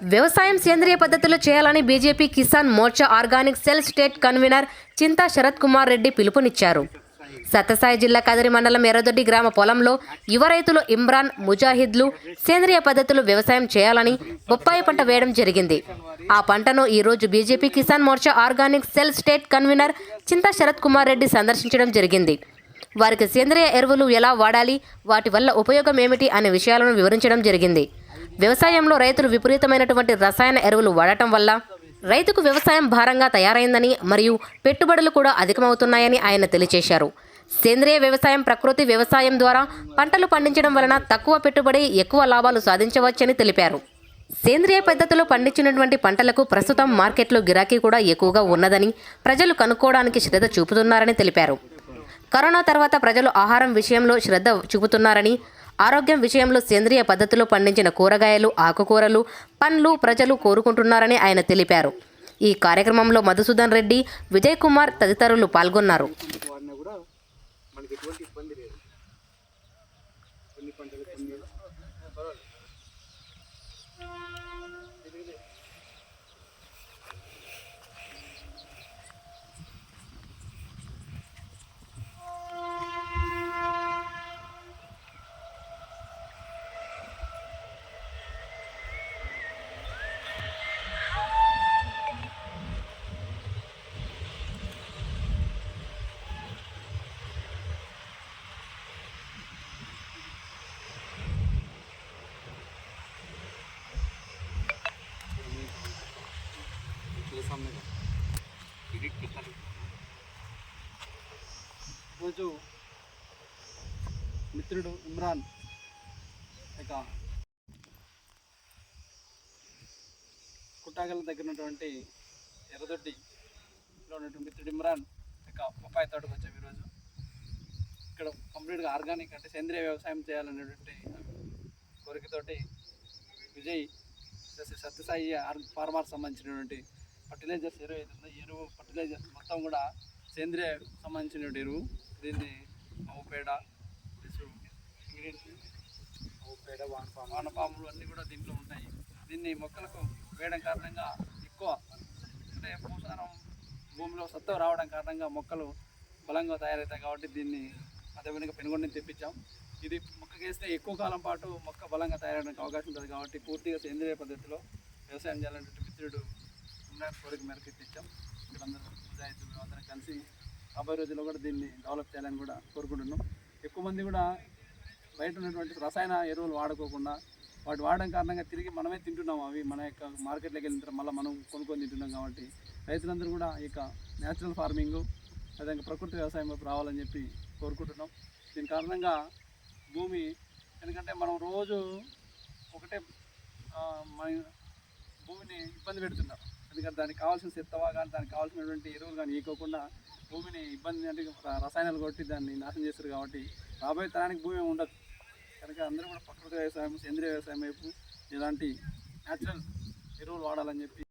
వ్యవసాయం సేంద్రియ పద్ధతిలో చేయాలని BJP Kisan Morcha organic cell state convener Chinta Sharath Kumar Reddy పిలుపునిచ్చారు. సత్యసాయి జిల్లా కదిరి మండలం ఎర్రదొడ్డి గ్రామ పొలంలో యువ రైతులు ఇమ్రాన్ ముజాహిద్లు సేంద్రియ పద్ధతులు వ్యవసాయం చేయాలని బొప్పాయి పంట వేయడం జరిగింది. ఆ పంటను ఈరోజు BJP Kisan Morcha organic cell state convener Chinta Sharath Kumar Reddy సందర్శించడం జరిగింది. వారికి సేంద్రియ ఎరువులు ఎలా వాడాలి? వాటి వల్ల ఉపయోగం ఏమిటి? అనే విషయాలను వివరించడం జరిగింది. వ్యవసాయంలో రైతులు విపరీతమైనటువంటి రసాయన ఎరువులు వాడటం వల్ల రైతుకు వ్యవసాయం భారంగా తయారైందని మరియు పెట్టుబడులు కూడా అధికమవుతున్నాయని ఆయన తెలియజేశారు సేంద్రియ వ్యవసాయం ప్రకృతి వ్యవసాయం ద్వారా పంటలు పండించడం వలన తక్కువ పెట్టుబడి ఎక్కువ లాభాలు సాధించవచ్చని తెలిపారు. సేంద్రియ పద్ధతిలో పండించినటువంటి పంటలకు ప్రస్తుతం మార్కెట్లో గిరాకీ కూడా ఎక్కువగా ఉన్నదని ప్రజలు కనుక్కోవడానికి శ్రద్ధ చూపుతున్నారని తెలిపారు. కరోనా తర్వాత ప్రజలు ఆహారం విషయంలో శ్రద్ధ చూపుతున్నారని ఆరోగ్యం విషయంలో సేంద్రియ పద్ధతిలో పండించిన కూరగాయలు ఆకుకూరలు పండ్లు ప్రజలు కోరుకుంటున్నారని ఆయన తెలిపారు. ఈ కార్యక్రమంలో మధుసూదన్ రెడ్డి విజయ్ కుమార్ తదితరులు పాల్గొన్నారు. ఇబ్బంది లేదు కొన్ని పంటలు కొన్ని పర్వాలేదు రోజు మిత్రుడు ఇమ్రాన్ ఇక కుట్టాగల దగ్గర ఉన్నటువంటి ఎర్రదొడ్డిలో ఉన్నటువంటి మిత్రుడు ఇమ్రాన్ ఇక బొప్పాయి తోటకు వచ్చాము ఈరోజు ఇక్కడ కంప్లీట్గా ఆర్గానిక్ అంటే సేంద్రియ వ్యవసాయం చేయాలనేటువంటి కోరికతోటి విజయ్ సత్యసాయి ఆర్- ఫార్మర్ సంబంధించినటువంటి ఫర్టిలైజర్స్ ఎరువు ఈ ఎరువు ఫర్టిలైజర్స్ మొత్తం కూడా సేంద్రియ సంబంధించిన ఎరువు. దీన్ని ఆవు పేడ ప్లస్ ఆవు పేడ వానపాము వానపాములు అన్నీ కూడా దీంట్లో ఉంటాయి. దీన్ని మొక్కలకు వేయడం కారణంగా ఎక్కువ అంటే భూసారం భూమిలో సత్వం రావడం కారణంగా మొక్కలు బలంగా తయారవుతాయి కాబట్టి దీన్ని అదేవిధంగా పెనుగొండని తెప్పించాం. ఇది మొక్కకి వేస్తే ఎక్కువ కాలం పాటు మొక్క బలంగా తయారవడానికి అవకాశం ఉంటుంది కాబట్టి పూర్తిగా సేంద్రియ పద్ధతిలో వ్యవసాయం చేయాలంటే మిత్రుడు ఉన్న కోరిక మేరకు తెప్పించాం ఇక్కడందరూ ముజాయితీలు అందరం కలిసి రాబోయే రోజుల్లో కూడా దీన్ని డెవలప్ చేయాలని కూడా కోరుకుంటున్నాం. ఎక్కువ మంది కూడా బయట ఉన్నటువంటి రసాయన ఎరువులు వాడుకోకుండా వాటి వాడడం కారణంగా తిరిగి మనమే తింటున్నాం అవి. మన యొక్క మార్కెట్లోకి వెళ్ళిన తర్వాత మళ్ళీ మనం కొనుక్కొని తింటున్నాం కాబట్టి రైతులందరూ కూడా ఈ యొక్క న్యాచురల్ ఫార్మింగ్ అదేవిధంగా ప్రకృతి వ్యవసాయం వైపు రావాలని చెప్పి కోరుకుంటున్నాం. దీని కారణంగా భూమి ఎందుకంటే మనం రోజు ఒకటే మన భూమిని ఇబ్బంది పెడుతున్నాం. ఎందుకంటే దానికి కావాల్సిన చెత్తవా కానీ దానికి కావాల్సినటువంటి ఎరువులు కానీ ఇవ్వకుండా భూమిని ఇబ్బంది అంటే రసాయనాలు కొట్టి దాన్ని నాశనం చేస్తారు కాబట్టి రాబోయే తరానికి భూమి ఉండదు. కనుక అందరూ కూడా ప్రకృతి వ్యవసాయం సేంద్రియ వ్యవసాయం వైపు ఇలాంటి న్యాచురల్ ఎరువులు వాడాలని చెప్పి